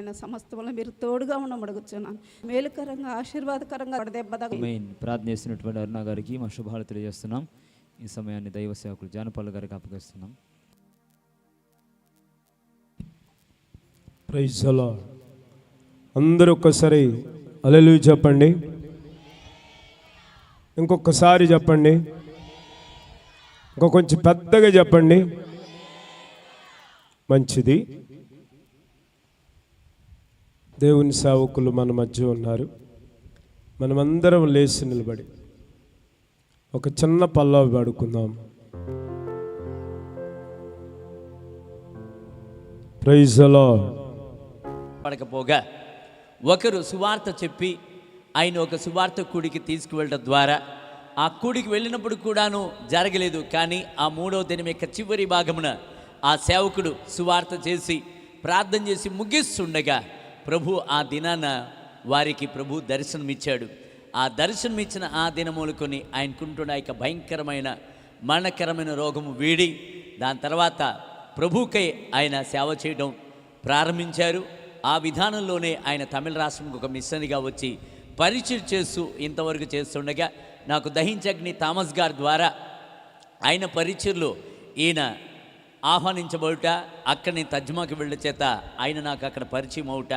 నాయన సమస్తములో మీరు తోడుగా ఉండమడుగుచున్నాను మేలుకరంగా ఆశీర్వాదకరంగా దెబ్బ మెయిన్ ప్రార్థన చేసినటువంటి అరుణ గారికి మా శుభాలు తెలియజేస్తున్నాం. ఈ సమయాన్ని దైవ సేవకులు జానపల్లి గారికి అప్పగిస్తున్నాం ప్రైజ్ అలా అందరూ ఒక్కసారి అలలు చెప్పండి. ఇంకొకసారి చెప్పండి. ఇంకో కొంచెం పెద్దగా చెప్పండి. మంచిది. దేవుని సేవకులు మన మధ్య ఉన్నారు. మనమందరం లేచి నిలబడి ఒక చిన్న పల్లవి పాడుకుందాం. ప్రైజలో పడకపోగా ఒకరు సువార్త చెప్పి ఆయన ఒక సువార్త కూడికి తీసుకువెళ్ళడం ద్వారా ఆ కూడికి వెళ్ళినప్పుడు కూడాను జరగలేదు. కానీ ఆ మూడవ దినం యొక్క చివరి భాగమున ఆ సేవకుడు సువార్త చేసి ప్రార్థన చేసి ముగిస్తుండగా ప్రభు ఆ దినాన వారికి ప్రభు దర్శనమిచ్చాడు. ఆ దర్శనమిచ్చిన ఆ దినములుకొని ఆయనకుంటున్న యొక్క భయంకరమైన మరణకరమైన రోగము వీడి దాని తర్వాత ప్రభుకై ఆయన సేవ చేయడం ప్రారంభించారు. ఆ విధానంలోనే ఆయన తమిళ రాష్ట్రంకి ఒక మిషనరీగా వచ్చి పరిచయం చేస్తూ ఇంతవరకు చేస్తుండగా నాకు దహించగ్ని థామస్ గారి ద్వారా ఆయన పరిచయలో ఈయన ఆహ్వానించబడుట అక్కడిని తజ్మాకి వెళ్ళ చేత ఆయన నాకు అక్కడ పరిచయం అవుట.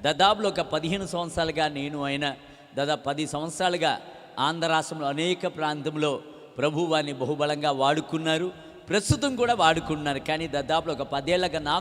దాదాపులో ఒక పదిహేను సంవత్సరాలుగా నేను ఆయన దాదాపు పది సంవత్సరాలుగా ఆంధ్ర రాష్ట్రంలో అనేక ప్రాంతంలో ప్రభు వారిని బహుబలంగా వాడుకున్నారు. ప్రస్తుతం కూడా వాడుకున్నారు. కానీ దాదాపులో ఒక పదేళ్ళగా నాకు